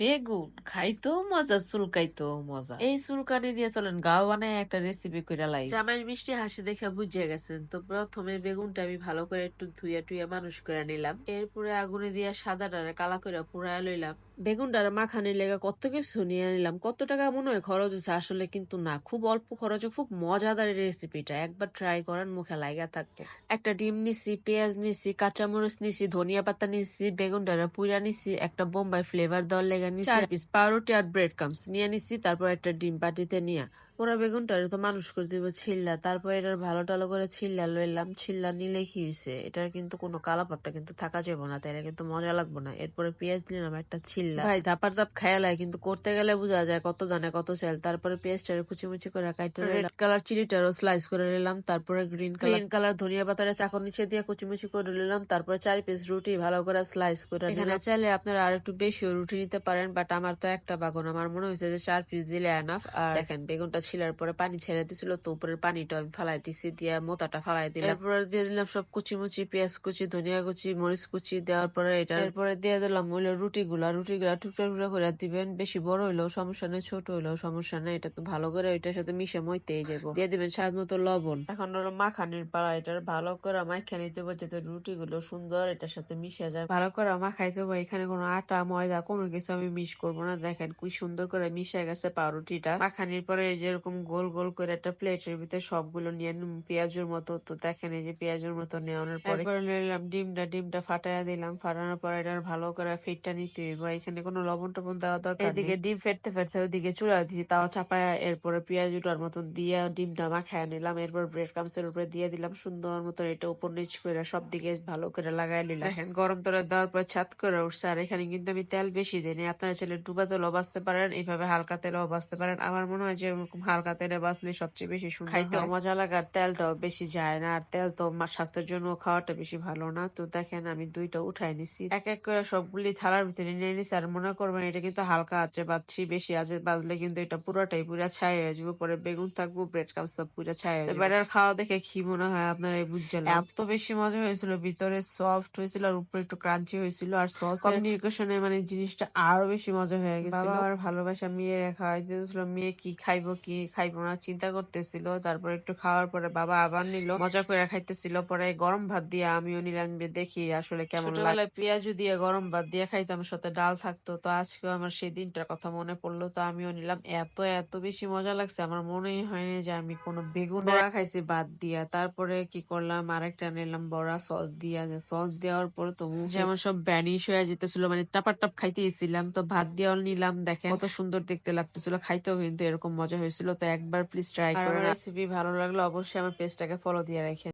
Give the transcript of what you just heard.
বেগুন খাইতো মজা চুলকাইতো মজা। এই চুলকানি দিয়ে চলেন গাও বানায় একটা রেসিপি করে লাই। জামাইয়ের মিষ্টি হাসি দেখে বুঝে গেছেন তো প্রথমে বেগুনটা আমি ভালো করে একটু ধুইয়া টুইয়া মানুষ করে নিলাম। এরপরে আগুনে দিয়া সাদাটারে কালা করে পুরায় লইলাম। বেগুনটার মাখানি লেগে কত কিছু নিয়ে নিলাম কত টাকা মনে হয় খরচ হচ্ছে আসলে কিন্তু না খুব অল্প খরচে খুব মজাদার রেসিপিটা একবার ট্রাই করেন মুখে লাগা থাকবে। একটা ডিম নিছি পেঁয়াজ নিছি কাঁচামরিচ নিছি ধনিয়া পাতা নিছি বেগুনটারে পুরা নিছি একটা বোম্বাই ফ্লেভার দেওয়ার লেগে নিছি পিস পাউরুটি আর ব্রেড কামস নিয়ে নিছি তারপর একটা ডিম পাটিতে নিয়ে। ওরা বেগুনটারে তো মানুষ করে দিব ছিল্লা। তারপর এটার ভালো টালো করে ছিল্লা লইলাম। ছিল্লা নিলে কি হয়েছে এটার কিন্তু কোনো কালাপাটটা কিন্তু থাকা যাবে না তাইলে কিন্তু মজা লাগবে না। এরপরে পেঁয়াজ নিলাম একটা ছিল্লা। ভাই ধাপার ধাপ খেয়ালায় কিন্তু করতে গেলে বোঝা যায় কত দানে কত চাল তারপরে পেঁয়াজটারে কুচি মুচি করে কাইটে রেড কালার চিলিটারও স্লাইস করে নিলাম তারপরে গ্রিন কালার গ্রিন কালার ধনিয়া পাতারে চাকর নিচে দিয়ে কুচিমুচি করে নিলাম তারপরে চার পিস রুটি ভালো করে স্লাইস করে এখানে চাইলে আপনারা আর একটু বেশিও রুটি নিতে পারেন বাট আমার তো একটা বাগন। আমার মনে হয়েছে যে চার পিস দিলে এনাফ আর দেখেন বেগুনটা ছিলার পরে পানি ছেড়ে দিছিল তো উপরের পানিটা আমি ফালাই দিছি দিয়ে মোতাটা ফালাই দিলাম। এরপরে দিয়ে দিলাম সব কুচি মুচি পেঁয়াজ কুচি ধনিয়া কুচি মরিচ কুচি দেওয়ার পরে এটা এরপরে দিয়ে দিলাম হইল রুটি গুলা রুটি গুলা টুকরা টুকরা করে দিবেন বেশি বড় হইলেও সমস্যা নেই ছোট হইলেও সমস্যা নেই এটা তো ভালো করে এটার সাথে মিশে মইতেই যাব। দিয়ে দিবেন স্বাদ মতো লবণ। এখন হলো মাখানির পাড়া এটার ভালো করে মাখা নিতে হবে যাতে রুটি গুলো সুন্দর এটার সাথে মিশে যায়। ভালো করে মাখাইতে হবে এখানে কোনো আটা ময়দা কোনো কিছু আমি মিশ করব না। দেখেন কি সুন্দর করে মিশে গেছে পাউরুটিটা। মাখানির পরে এই যেরকম গোল গোল করে একটা প্লেটের ভিতরে সবগুলো নিয়ে পেঁয়াজের মতো। তো দেখেন এই যে পেঁয়াজের মতো নেওয়ানোর পরে নিলাম ডিমটা ডিমটা ফাটাইয়া দিলাম। ফাটানোর পরে এটার ভালো করে ফিটটা নিতে হইব। এখানে কোনো লবণ টবণ দেওয়া দরকার এদিকে ডিম ফেটতে ফেটতে ওইদিকে চুলা দিয়েছি তাও চাপায়া এরপরে পেঁয়াজ উঠার মতন দিয়ে ডিমটা মাখায় নিলাম। এরপর ব্রেড ক্রামসের উপরে দিয়ে দিলাম সুন্দর মতো এটা উপর নিচ করে সব দিকে ভালো করে লাগাই নিলাম। দেখেন গরম তলে দেওয়ার পর ছাদ করে উঠছে। আর এখানে কিন্তু আমি তেল বেশি দিইনি আপনারা চাইলে ডুবা তেলও বাঁচতে পারেন এইভাবে হালকা তেলও বাঁচতে পারেন। আমার মনে হয় যে এরকম হালকা তেলে বাঁচলে সবচেয়ে বেশি সুন্দর খাইতে মজা লাগে আর তেলটাও বেশি যায় না আর তেল তো স্বাস্থ্যের জন্য খাওয়াটা বেশি ভালো না। তো দেখেন আমি দুইটা উঠাই নিছি। এক এক করে সবগুলি থালার ভিতরে নিয়ে নিছি আর মনে করবেন এটা কিন্তু হালকা আছে বাজছি বেশি আছে বাজলে কিন্তু এটা পুরোটাই পুরা ছাই হয়ে যাবে। পরে বেগুন থাকব ব্রেড কাপস সব পুরা ছাই হয়ে যাবে। এবার খাওয়া দেখে কি মনে হয় আপনারা বুঝছেন এত বেশি মজা হয়েছিল ভিতরে সফট হয়েছিল আর উপরে একটু ক্রাঞ্চি হয়েছিল আর সস কমিউনিকেশনে মানে জিনিসটা আরও বেশি মজা হয়ে গেছিল। আর ভালোবাসা মেয়ে খাওয়াই দিয়েছিল মেয়ে কি খাইবো কি খাইবো না চিন্তা করতেছিল। তারপর একটু খাওয়ার পরে বাবা আবার নিল মজা করে খাইতেছিল। পরে গরম ভাত দিয়ে আমিও নিলাম দেখি আসলে কেমন লাগে পেঁয়াজু দিয়ে গরম ভাত দিয়ে খাইতাম সাথে ডাল থাকতো। তো আজকেও আমার সেই দিনটার কথা মনে পড়ল তো আমিও নিলাম। এত এত বেশি মজা লাগছে আমার মনেই হয়নি যে আমি কোনো বেগুন বড়া খাইছি ভাত দিয়া। তারপরে কি করলাম আরেকটা নিলাম বড়া সস দিয়া। যে সস দেওয়ার পরে তো যেমন সব ব্যানিশ হয়ে যেতেছিল মানে টাপার টাপ খাইতেছিলাম তো ভাত দিয়েও নিলাম দেখেন কত সুন্দর দেখতে লাগতেছিল। খাইতেও কিন্তু এরকম মজা হয়েছিল। তো একবার প্লিজ ট্রাই করে রেসিপি ভালো লাগলে অবশ্যই আমার পেজটাকে ফলো দিয়ে রাখেন।